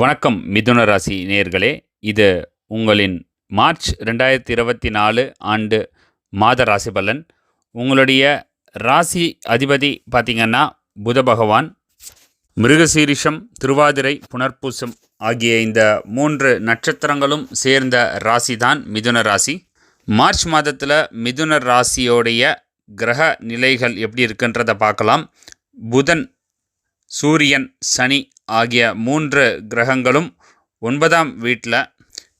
வணக்கம் மிதுன ராசி நேர்களே இது உங்களின் மார்ச் ரெண்டாயிரத்தி இருபத்தி நாலு ஆண்டு மாத ராசி பலன். உங்களுடைய ராசி அதிபதி பார்த்திங்கன்னா புத பகவான் மிருகசீரிஷம் திருவாதிரை புனர்பூசம் ஆகிய இந்த மூன்று நட்சத்திரங்களும் சேர்ந்த ராசி தான் மிதுன ராசி. மார்ச் மாதத்தில் மிதுன ராசியோடைய கிரக நிலைகள் எப்படி இருக்குன்றதை பார்க்கலாம். புதன் சூரியன் சனி ஆகிய மூன்று கிரகங்களும் ஒன்பதாம் வீட்டில்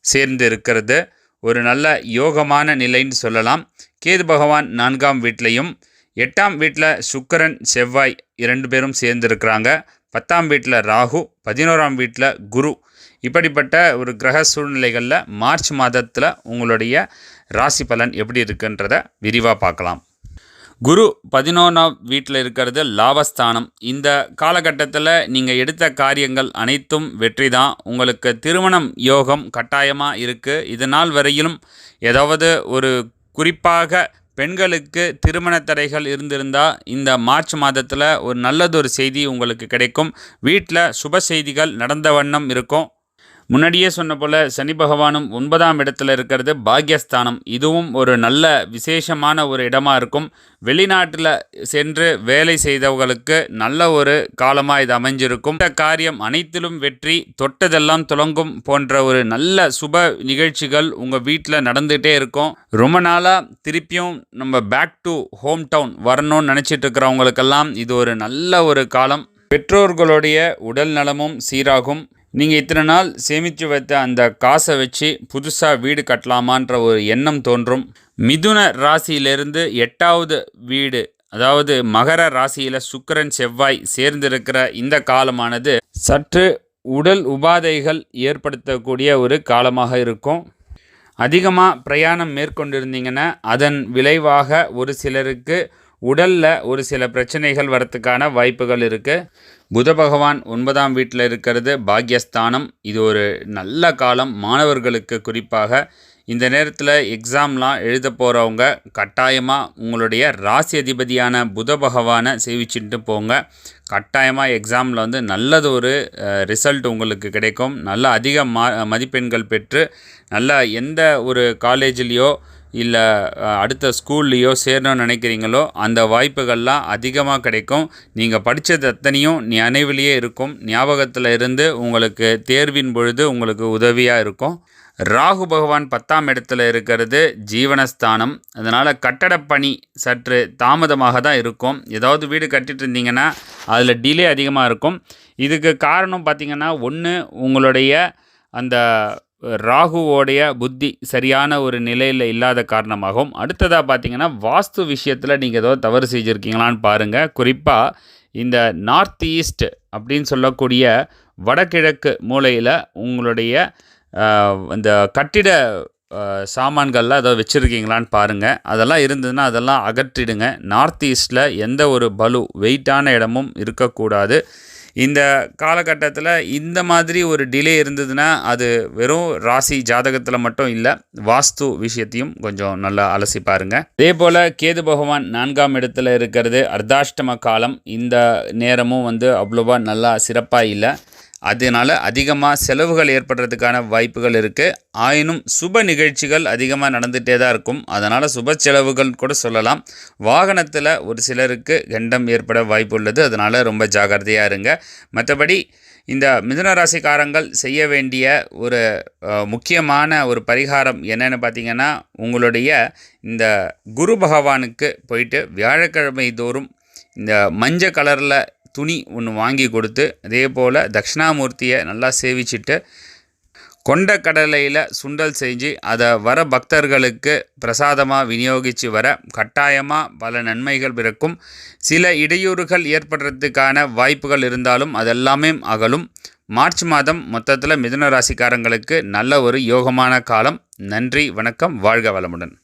சேர்ந்து இருக்கிறது ஒரு நல்ல யோகமான நிலைன்னு சொல்லலாம். கேது பகவான் நான்காம் வீட்டிலையும் எட்டாம் வீட்டில் சுக்கரன் செவ்வாய் இரண்டு பேரும் சேர்ந்துருக்கிறாங்க. பத்தாம் வீட்டில் ராகு பதினோராம் வீட்டில் குரு. இப்படிப்பட்ட ஒரு கிரக சூழ்நிலைகளில் மார்ச் மாதத்தில் உங்களுடைய ராசி பலன் எப்படி இருக்குன்றத விரிவாக பார்க்கலாம். குரு பதினொன்றாம் வீட்டில் இருக்கிறது லாபஸ்தானம். இந்த காலகட்டத்தில் நீங்கள் எடுத்த காரியங்கள் அனைத்தும் வெற்றி தான் உங்களுக்கு திருமணம் யோகம் கட்டாயமாக இருக்குது இது நாள் வரையிலும் ஏதாவது ஒரு குறிப்பாக பெண்களுக்கு திருமண தடைகள் இருந்திருந்தால் இந்த மார்ச் மாதத்தில் ஒரு நல்லதொரு செய்தி உங்களுக்கு கிடைக்கும். வீட்டில் சுப செய்திகள் நடந்த வண்ணம் இருக்கும். முன்னாடியே சொன்ன போல் சனி பகவானும் ஒன்பதாம் இடத்துல இருக்கிறது. பாக்யஸ்தானம் இதுவும் ஒரு நல்ல விசேஷமான ஒரு இடமாக இருக்கும். வெளிநாட்டில் சென்று வேலை செய்தவர்களுக்கு நல்ல ஒரு காலமாக இது அமைஞ்சிருக்கும். இந்த காரியம் அனைத்திலும் வெற்றி தொட்டதெல்லாம் துலங்கும் போன்ற ஒரு நல்ல சுப நிகழ்ச்சிகள் உங்கள் வீட்டில் நடந்துகிட்டே இருக்கும். ரொம்ப நாளாக திருப்பியும் நம்ம பேக் டு ஹோம் டவுன் வரணும்னு நினச்சிட்டு இருக்கிறவங்களுக்கெல்லாம் இது ஒரு நல்ல ஒரு காலம். பெற்றோர்களுடைய உடல் நலமும் சீராகும். நீங்கள் இத்தனை நாள் சேமித்து வைத்த அந்த காசை வச்சு புதுசாக வீடு கட்டலாமான்ற ஒரு எண்ணம் தோன்றும். மிதுன ராசியிலிருந்து எட்டாவது வீடு அதாவது மகர ராசியில் சுக்கிரன் செவ்வாய் சேர்ந்திருக்கிற இந்த காலமானது சற்று உடல் உபாதைகள் ஏற்படுத்தக்கூடிய ஒரு காலமாக இருக்கும். அதிகமாக பிரயாணம் மேற்கொண்டிருந்தீங்கன்னா அதன் விளைவாக ஒரு சிலருக்கு உடலில் ஒரு சில பிரச்சனைகள் வரத்துக்கான வாய்ப்புகள் இருக்குது புத பகவான் ஒன்பதாம் வீட்டில் இருக்கிறது பாக்யஸ்தானம். இது ஒரு நல்ல காலம். மாணவர்களுக்கு குறிப்பாக இந்த நேரத்தில் எக்ஸாம்லாம் எழுத போகிறவங்க கட்டாயமாக உங்களுடைய ராசி அதிபதியான புத பகவானை சேவிச்சுட்டு போங்க. கட்டாயமாக எக்ஸாமில் வந்து நல்லது ஒரு ரிசல்ட் உங்களுக்கு கிடைக்கும். நல்ல அதிக மதிப்பெண்கள் பெற்று நல்ல எந்த ஒரு காலேஜ்லேயோ இல்லை அடுத்த ஸ்கூல்லையோ சேரணும்னு நினைக்கிறீங்களோ அந்த வாய்ப்புகள்லாம் அதிகமாக கிடைக்கும். நீங்கள் படித்தது அத்தனையும் நினைவிலேயே இருக்கும். ஞாபகத்தில் இருந்து உங்களுக்கு தேர்வின் பொழுது உங்களுக்கு உதவியாக இருக்கும். ராகு பகவான் பத்தாம் இடத்துல இருக்கிறது ஜீவனஸ்தானம். அதனால் கட்டடப்பணி சற்று தாமதமாக தான் இருக்கும். ஏதாவது வீடு கட்டிட்டு இருந்தீங்கன்னா அதில் டிலே அதிகமாக இருக்கும். இதுக்கு காரணம் பார்த்திங்கன்னா ஒன்று உங்களுடைய அந்த ராகுவோடைய புத்தி சரியான ஒரு நிலையில் இல்லாத காரணமாகவும் அடுத்ததாக பார்த்தீங்கன்னா வாஸ்து விஷயத்தில் நீங்கள் ஏதோ தவறு செஞ்சுருக்கீங்களான்னு பாருங்கள் குறிப்பாக இந்த நார்த் ஈஸ்ட் அப்படின்னு சொல்லக்கூடிய வடகிழக்கு மூலையில் உங்களுடைய இந்த கட்டிட சாமான்கள்லாம் ஏதோ வச்சுருக்கீங்களான்னு பாருங்கள் அதெல்லாம் இருந்ததுன்னா அதெல்லாம் அகற்றிடுங்க. நார்த் ஈஸ்டில் எந்த ஒரு பலு வெயிட்டான இடமும் இருக்கக்கூடாது. இந்த காலகட்டத்தில் இந்த மாதிரி ஒரு டிலே இருந்ததுன்னா அது வெறும் ராசி ஜாதகத்தில் மட்டும் இல்லை வாஸ்து விஷயத்தையும் கொஞ்சம் நல்லா அலசி பாருங்கள் அதே போல் கேது பகவான் நான்காம் இடத்துல இருக்கிறது அர்த்தாஷ்டம காலம் இந்த நேரமும் வந்து அவ்வளோவா நல்லா சிறப்பாக இல்லை. அதனால் அதிகமாக செலவுகள் ஏற்படுறதுக்கான வாய்ப்புகள் இருக்குது ஆயினும் சுப நிகழ்ச்சிகள் அதிகமாக நடந்துகிட்டே தான் இருக்கும். அதனால் சுப செலவுகள் கூட சொல்லலாம். வாகனத்தில் ஒரு சிலருக்கு கண்டம் ஏற்பட வாய்ப்பு உள்ளது. அதனால் ரொம்ப ஜாகிரதையாக இருங்க. மற்றபடி இந்த மிதுனராசிக்காரங்கள் செய்ய வேண்டிய ஒரு முக்கியமான ஒரு பரிகாரம் என்னென்னு பார்த்திங்கன்னா உங்களுடைய இந்த குரு பகவானுக்கு போயிட்டு வியாழக்கிழமை தோறும் இந்த மஞ்சள் கலரில் துணி ஒன்று வாங்கி கொடுத்து அதே போல் தட்சிணாமூர்த்தியை நல்லா சேவிச்சுட்டு கொண்ட கடலையில் சுண்டல் செஞ்சு அதை வர பக்தர்களுக்கு பிரசாதமாக விநியோகித்து வர கட்டாயமாக பல நன்மைகள் பிறக்கும். சில இடையூறுகள் ஏற்படுறதுக்கான வாய்ப்புகள் இருந்தாலும் அதெல்லாமே அகலும். மார்ச் மாதம் மொத்தத்தில் மிதுன ராசிக்காரங்களுக்கு நல்ல ஒரு யோகமான காலம். நன்றி வணக்கம் வாழ்க வளமுடன்.